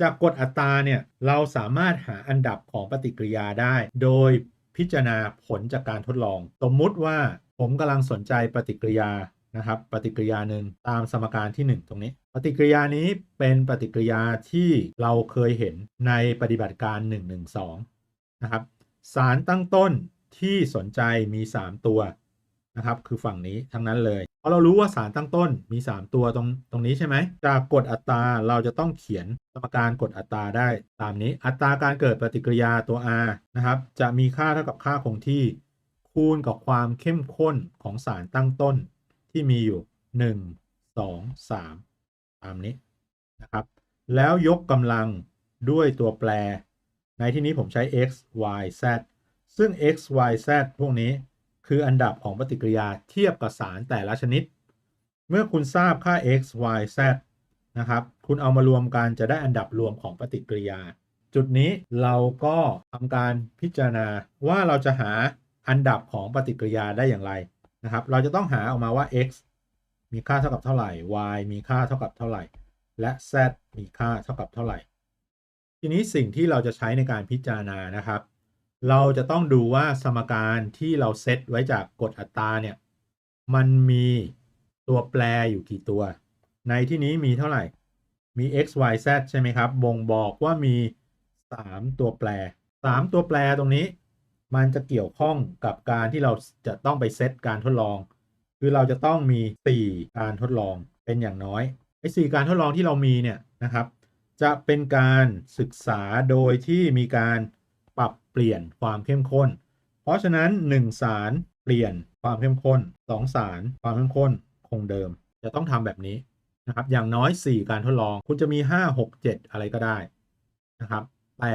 จากกฎอัตราเนี่ยเราสามารถหาอันดับของปฏิกิริยาได้ โดยพิจารณาผลจากการทดลอง สมมุติว่าผมกำลังสนใจปฏิกิริยานะครับ ปฏิกิริยาหนึ่งตามสมการที่ 1 ตรงนี้ ปฏิกิริยานี้เป็นปฏิกิริยาที่เราเคยเห็นในปฏิบัติการ 112 นะครับ สารตั้งต้นที่สนใจมี 3 ตัว นะครับ คือฝั่งนี้ทั้งนั้นเลยเพราะเรารู้ว่าสารตั้งต้นมี 3 ตัวตรงตรงนี้ใช่ไหมจากกฎอัตราเราจะต้องเขียนสมการกฎอัตราได้ตามนี้ อัตราการเกิดปฏิกิริยาตัว r นะครับ จะมีค่าเท่ากับค่าคงที่คูณกับความเข้มข้นของสารตั้งต้นที่มีอยู่ 1 2 3 ตามนี้นะครับ แล้วยกกำลังด้วยตัวแปร ในที่นี้ผมใช้ x y z ซึ่ง x y z พวกนี้ คืออันดับของปฏิกิริยาเทียบกับสารแต่ละชนิด เมื่อคุณทราบค่า x y z นะครับ คุณเอามารวมกันจะได้อันดับรวมของปฏิกิริยา จุดนี้เราก็ทำการพิจารณาว่าเราจะหาอันดับของปฏิกิริยาได้อย่างไรนะครับ เราจะต้องหาออกมาว่า x มีค่าเท่ากับเท่าไหร่ y มีค่าเท่ากับเท่าไหร่ และ z มีค่าเท่ากับเท่าไหร่ ทีนี้สิ่งที่เราจะใช้ในการพิจารณานะครับ เราจะต้องดูว่าสมการที่เราเซตไว้จากกฎอัตราเนี่ย มันมีตัวแปรอยู่กี่ตัว ในที่นี้มีเท่าไหร่ มี x y z ใช่ไหมครับ บ่งบอกว่ามี 3 ตัวแปร 3 ตัวแปรตรงนี้ มันจะเกี่ยวข้องกับการที่เราจะต้องไปเซตการทดลอง คือเราจะต้องมี 4 การทดลองเป็นอย่างน้อยไอ้สการทดลองที่เรามีเนี่ยนะครับ จะเป็นการศึกษาโดยที่มีการ ปรับเปลี่ยนความเข้มข้น เพราะฉะนั้น 1 สารเปลี่ยนความเข้มข้น 2 สารความเข้มข้นคงเดิม จะต้องทำแบบนี้นะครับ อย่างน้อย 4 การทดลอง คุณจะมี 5 6 7 อะไรก็ได้นะครับ แต่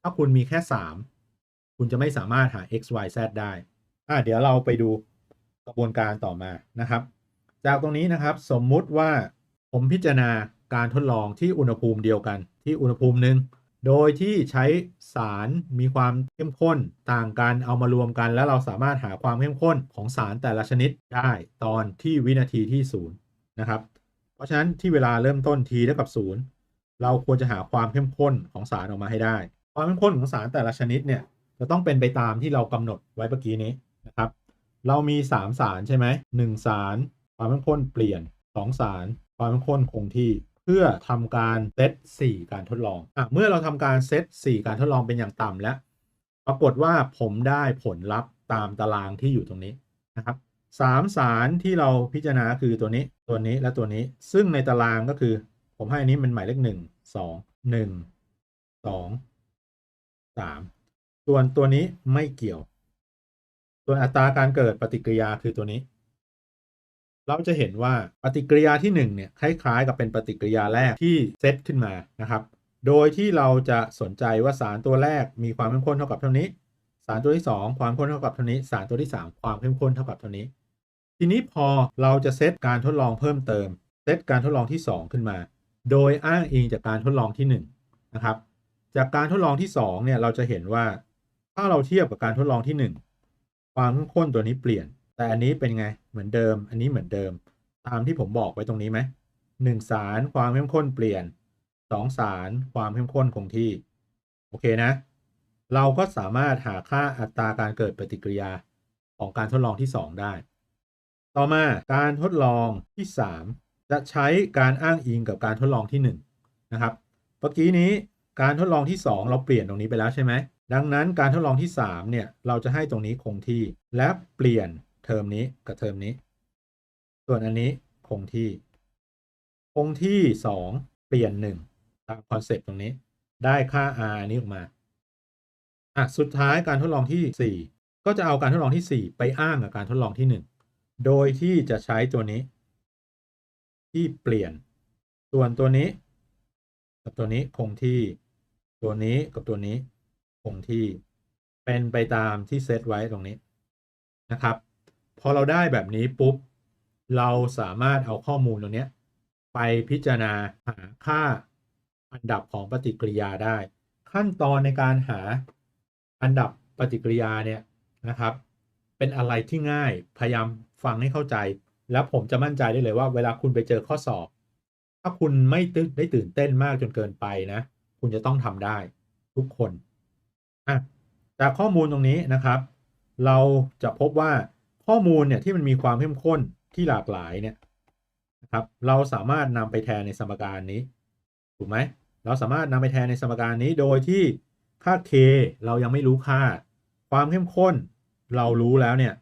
ถ้าคุณมีแค่ 3 คุณจะไม่สามารถหา x y z ได้อะเดี๋ยวเราไปดูกระบวนการต่อมานะครับ จากตรงนี้นะครับสมมุติว่าผมพิจารณาการทดลองที่อุณหภูมิเดียวกันที่อุณหภูมิหนึ่ง โดยที่ใช้สารมีความเข้มข้นต่างกันเอามารวมกัน แล้วเราสามารถหาความเข้มข้นของสารแต่ละชนิดได้ตอนที่วินาทีที่0นะครับเพราะฉะนั้นที่เวลาเริ่มต้น t เท่ากับ 0 เราควรจะหาความเข้มข้นของสารออกมาให้ได้ ความเข้มข้นของสารแต่ละชนิดเนี่ยจะต้องเป็นไปตามที่เรากำหนดไว้เมื่อกี้นี้นะครับ เรามี 3 สารใช่ไหม1สาร ความเข้มข้นเปลี่ยน 2 สาร ความเข้มข้นคงที่ เพื่อทำการเซต4การทดลองอะเมื่อเราทำการเซต4การทดลองเป็นอย่างต่ำแล้ว ปรากฏว่าผมได้ผลลัพธ์ตามตารางที่อยู่ตรงนี้นะครับสามสารที่เราพิจารณาคือตัวนี้ตัวนี้และตัวนี้ ซึ่งในตารางก็คือ ผมให้อันนี้เป็นหมายเลขหนึ่งสองหนึ่งสองสามส่วนตัวนี้ไม่เกี่ยว ส่วนอัตราการเกิดปฏิกิริยาคือตัวนี้ เราจะเห็นว่าปฏิกิริยาที่1เนี่ยคล้ายๆ กับเป็นปฏิกิริยาแรกที่เซตขึ้นมานะครับ โดยที่เราจะสนใจว่าสารตัวแรกมีความเข้มข้นเท่ากับเท่านี้ สารตัวที่ 2 ความเข้มข้นเท่ากับเท่านี้ สารตัวที่ 3 ความเข้มข้นเท่ากับเท่านี้ ทีนี้พอเราจะเซตการทดลองเพิ่มเติม เซตการทดลองที่ 2 ขึ้นมา โดยอ้างอิงจากการทดลองที่1นะครับ จากการทดลองที่2เนี่ยเราจะเห็นว่า ถ้าเราเทียบกับการทดลองที่ 1 ความเข้มข้นตัวนี้เปลี่ยน แต่อันนี้เป็นไงเหมือนเดิม อันนี้เหมือนเดิม ตามที่ผมบอกไว้ตรงนี้ไหมหนึ่งสารความเข้มข้นเปลี่ยน2สารความเข้มข้นคงที่ โอเคนะ เราก็สามารถหาค่าอัตราการเกิดปฏิกิริยาของการทดลองที่ 2 ได้ ต่อมาการทดลองที่ 3 จะใช้การอ้างอิงกับการทดลองที่ 1 นะครับเมื่อกี้นี้การทดลองที่ 2 เราเปลี่ยนตรงนี้ไปแล้วใช่ไหมดังนั้นการทดลองที่ 3 เนี่ย เราจะให้ตรงนี้คงที่และเปลี่ยน เทอมนี้กับเทอมนี้ ส่วนอันนี้คงที่ คงที่2เปลี่ยน1ตามคอนเซปต์ตรงนี้ ได้ค่า r อันี้ออกมาอะสุดท้ายการทดลองที่ 4 ก็จะเอาการทดลองที่ 4 ไปอ้างกับการทดลองที่ 1 โดยที่จะใช้ตัวนี้ ที่เปลี่ยน ส่วนตัวนี้ กับตัวนี้คงที่ ตัวนี้กับตัวนี้คงที่ เป็นไปตามที่เซตไว้ตรงนี้นะครับ พอเราได้แบบนี้ปุ๊บ เราสามารถเอาข้อมูลตรงนี้ไปพิจารณาหาค่าอันดับของปฏิกิริยาได้ ขั้นตอนในการหาอันดับปฏิกิริยาเนี่ยนะครับ เป็นอะไรที่ง่ายพยายามฟังให้เข้าใจ แล้วผมจะมั่นใจได้เลยว่า เวลาคุณไปเจอข้อสอบ ถ้าคุณไม่ตื้นได้ตื่นเต้นมากจนเกินไปนะ คุณจะต้องทำได้ทุกคนอะจากข้อมูลตรงนี้นะครับ เราจะพบว่า ข้อมูลเนี่ยที่มันมีความเข้มข้นที่หลากหลายเนี่ยนะครับเราสามารถนำไปแทนในสมการนี้ถูกไหมเราสามารถนำไปแทนในสมการนี้โดยที่ค่า k เรายังไม่รู้ค่า ความเข้มข้นเรารู้แล้วเนี่ย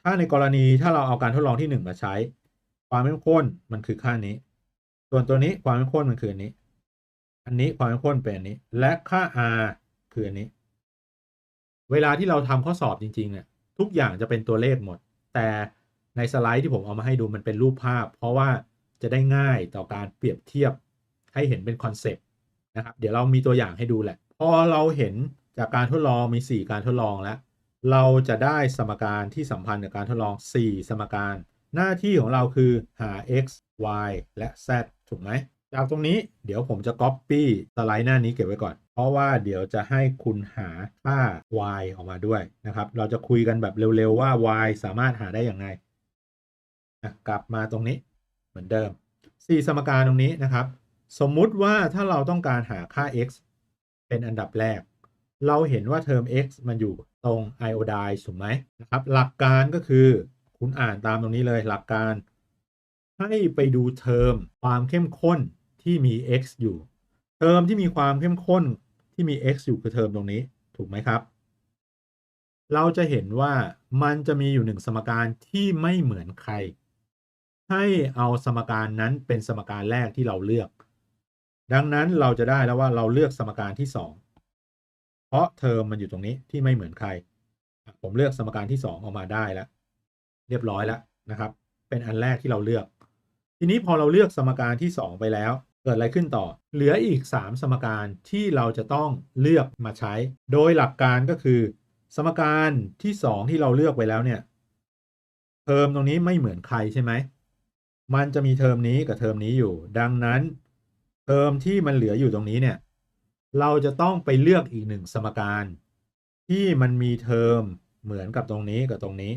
ถ้าในกรณีถ้าเราเอาการทดลองที่ 1 มาใช้ ความเข้มข้นมันคือค่านี้ ส่วนตัวนี้ความเข้มข้นมันคืออันนี้ อันนี้ความเข้มข้นเป็นอันนี้ และค่า r คืออันนี้ เวลาที่เราทำข้อสอบจริงๆเนี่ย ทุกอย่างจะเป็นตัวเลขหมด แต่ในสไลด์ที่ผมเอามาให้ดูมันเป็นรูปภาพ เพราะว่าจะได้ง่ายต่อการเปรียบเทียบให้เห็นเป็นคอนเซปต์นะครับ เดี๋ยวเรามีตัวอย่างให้ดูแหละ พอเราเห็นจากการทดลองมี 4 การทดลองแล้ว เราจะได้สมการที่สัมพันธ์กับการทดลอง 4 สมการ หน้าที่ของเราคือหา x y และ z ถูกไหม จากตรงนี้เดี๋ยวผมจะ copy สไลด์หน้านี้เก็บไว้ก่อน เพราะว่าเดี๋ยวจะให้คุณหาค่า y ออกมาด้วยนะครับ เราจะคุยกันแบบเร็วๆว่า y สามารถหาได้อย่างไรนะกลับมาตรงนี้เหมือนเดิม 4 สมการตรงนี้นะครับ สมมุติว่าถ้าเราต้องการหาค่า x เป็นอันดับแรก เราเห็นว่าเทอม x มันอยู่ตรง iodine ถูกไหมนะครับ หลักการก็คือคุณอ่านตามตรงนี้เลยหลักการ ให้ไปดูเทอมความเข้มข้น ที่มี x อยู่ เทอมที่มีความเข้มข้นที่มี x อยู่คือเทอมตรงนี้ถูกไหมครับ เราจะเห็นว่ามันจะมีอยู่หนึ่งสมการที่ไม่เหมือนใคร ให้เอาสมการนั้นเป็นสมการแรกที่เราเลือก ดังนั้นเราจะได้แล้วว่าเราเลือกสมการที่ 2 เพราะเทอมมันอยู่ตรงนี้ที่ไม่เหมือนใคร ผมเลือกสมการที่ 2 ออกมาได้แล้ว เรียบร้อยแล้วนะครับ เป็นอันแรกที่เราเลือก ทีนี้พอเราเลือกสมการที่ 2 ไปแล้ว กิดอะไรขึ้นต่อ เหลืออีก 3 สมการที่เราจะต้องเลือกมาใช้ โดยหลักการก็คือ สมการที่ 2 ที่เราเลือกไปแล้วเนี่ยเทอมตรงนี้ไม่เหมือนใครใช่ไหม มันจะมีเทอมนี้กับเทอมนี้อยู่ ดังนั้นเทอมที่มันเหลืออยู่ตรงนี้เนี่ย เราจะต้องไปเลือกอีกหนึ่งสมการ ที่มันมีเทอมเหมือนกับตรงนี้กับตรงนี้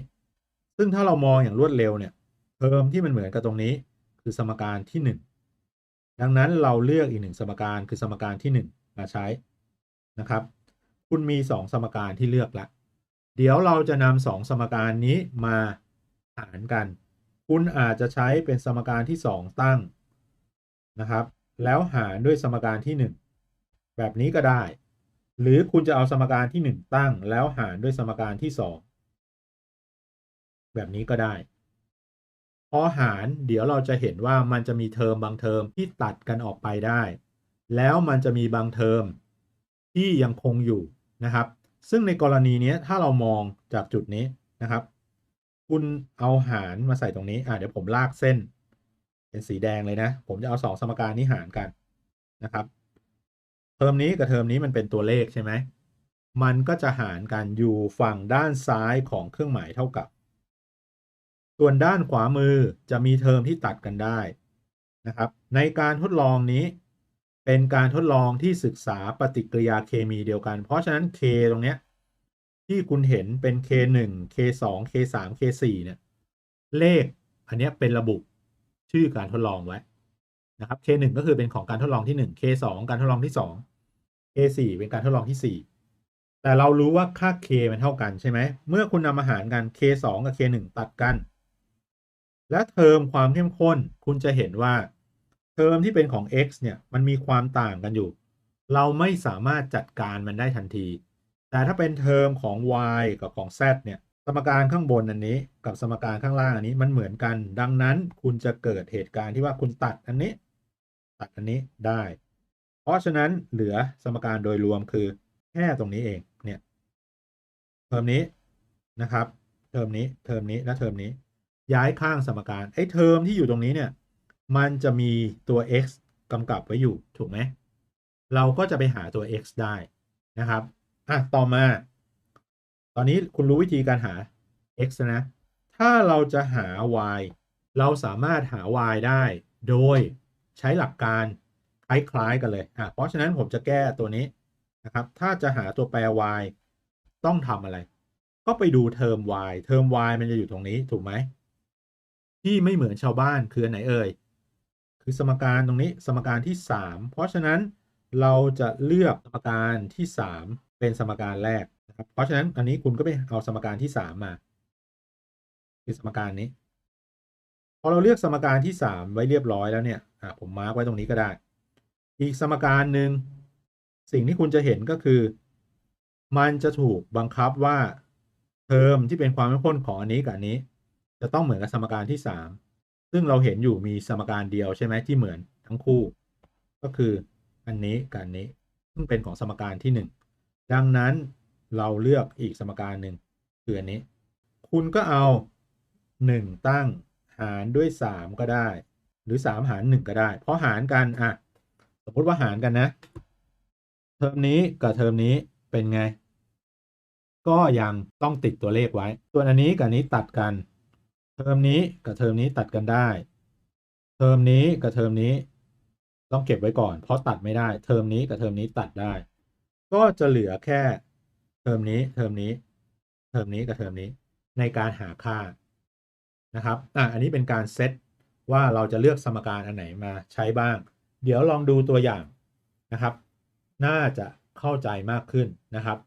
ซึ่งถ้าเรามองอย่างรวดเร็วเนี่ย เทอมที่มันเหมือนกับตรงนี้ คือสมการที่1 ดังนั้นเราเลือกอีกหนึ่งสมการคือสมการที่ 1 มาใช้นะครับ คุณมี 2 สมการที่เลือกละเดี๋ยวเราจะนำสองสมการนี้มาหารกัน คุณอาจจะใช้เป็นสมการที่ 2 ตั้งนะครับ แล้วหารด้วยสมการที่ 1 แบบนี้ก็ได้ หรือคุณจะเอาสมการที่ 1 ตั้ง แล้วหารด้วยสมการที่ 2 แบบนี้ก็ได้ พอหารเดี๋ยวเราจะเห็นว่ามันจะมีเทอมบางเทอมที่ตัดกันออกไปได้ แล้วมันจะมีบางเทอมที่ยังคงอยู่นะครับ ซึ่งในกรณีนี้ถ้าเรามองจากจุดนี้นะครับ คุณเอาหารมาใส่ตรงนี้อะเดี๋ยวผมลากเส้น เป็นสีแดงเลยนะ ผมจะเอาสองสมการนี้หารกันนะครับ เทอมนี้กับเทอมนี้มันเป็นตัวเลขใช่ไหมมันก็จะหารกันอยู่ฝั่งด้านซ้ายของเครื่องหมายเท่ากับ ส่วนด้านขวามือจะมีเทอมที่ตัดกันได้นะครับ ในการทดลองนี้ เป็นการทดลองที่ศึกษาปฏิกิริยาเคมีเดียวกัน เพราะฉะนั้น K ตรงเนี้ยที่คุณเห็นเป็น K1 K2 K3 K4 เนี่ยเลขอันนี้เป็นระบุชื่อการทดลองไว้นะครับ K1 ก็คือเป็นของการทดลองที่ 1 K2 การทดลองที่ 2 K4 เป็นการทดลองที่ 4 แต่เรารู้ว่าค่า K มันเท่ากันใช่ไหม เมื่อคุณนำมาหารกัน K2 กับ K1 ตัดกัน และเทอมความเข้มข้นคุณจะเห็นว่า เทอมที่เป็นของ x เนี่ยมันมีความต่างกันอยู่ เราไม่สามารถจัดการมันได้ทันที แต่ถ้าเป็นเทอมของ y กับของ z เนี่ยสมการข้างบนอันนี้ กับสมการข้างล่างอันนี้มันเหมือนกัน ดังนั้นคุณจะเกิดเหตุการณ์ที่ว่าคุณตัดอันนี้ ตัดอันนี้ได้ เพราะฉะนั้นเหลือสมการโดยรวมคือแค่ตรงนี้เองเนี่ยเทอมนี้นะครับ เทอมนี้เทอมนี้และเทอมนี้ ย้ายข้างสมการไอ้เทอมที่อยู่ตรงนี้เนี่ย มันจะมีตัว x กำกับไว้อยู่ถูกไหมเราก็จะไปหาตัว x ได้นะครับอะต่อมา ตอนนี้คุณรู้วิธีการหา x นะ ถ้าเราจะหา y เราสามารถหา y ได้ โดยใช้หลักการคล้ายๆกันเลยอะเพราะฉะนั้นผมจะแก้ตัวนี้นะครับ ถ้าจะหาตัวแปร y ต้องทำอะไร ก็ไปดูเทอม y เทอม y มันจะอยู่ตรงนี้ถูกไหม ที่ไม่เหมือนชาวบ้านคืออันไหนเอ่ย คือสมการตรงนี้สมการที่ 3 เพราะฉะนั้นเราจะเลือกสมการที่ 3 เป็นสมการแรกนะครับ เพราะฉะนั้นอันนี้คุณก็ไปเอาสมการที่ 3 มา คือสมการนี้ พอเราเลือกสมการที่ 3 ไว้เรียบร้อยแล้วเนี่ยผมมาร์กไว้ตรงนี้ก็ได้ อีกสมการหนึ่งสิ่งที่คุณจะเห็นก็คือ มันจะถูกบังคับว่าเทอมที่เป็นความเข้มข้นของอันนี้กับอันนี้ จะต้องเหมือนกับสมการที่3ซึ่งเราเห็นอยู่มีสมการเดียวใช่ไหมที่เหมือนทั้งคู่ ก็คืออันนี้กับอันนี้ซึ่งเป็นของสมการที่1ดังนั้นเราเลือกอีกสมการหนึ่งคืออันนี้ คุณก็เอา 1 ตั้งหารด้วย 3 ก็ได้ หรือ 3 หาร 1 ก็ได้ เพราะหารกันอะสมมติว่าหารกันนะ เทอมนี้กับเทอมนี้เป็นไง ก็ยังต้องติดตัวเลขไว้ ส่วนอันนี้กับอันนี้ตัดกัน ทอมนี้กับเทอมนี้ตัดกันได้ เทอมนี้กับเทอมนี้ต้องเก็บไว้ก่อน เพราะตัดไม่ได้ เทอมนี้กับเทอมนี้ตัดได้ ก็จะเหลือแค่เทอมนี้ เทอมนี้ เทอมนี้กับเทอมนี้ ในการหาค่านะครับ อะ อันนี้เป็นการเซตว่าเราจะเลือกสมการอันไหนมาใช้บ้าง เดี๋ยวลองดูตัวอย่างนะครับ น่าจะเข้าใจมากขึ้นนะครับ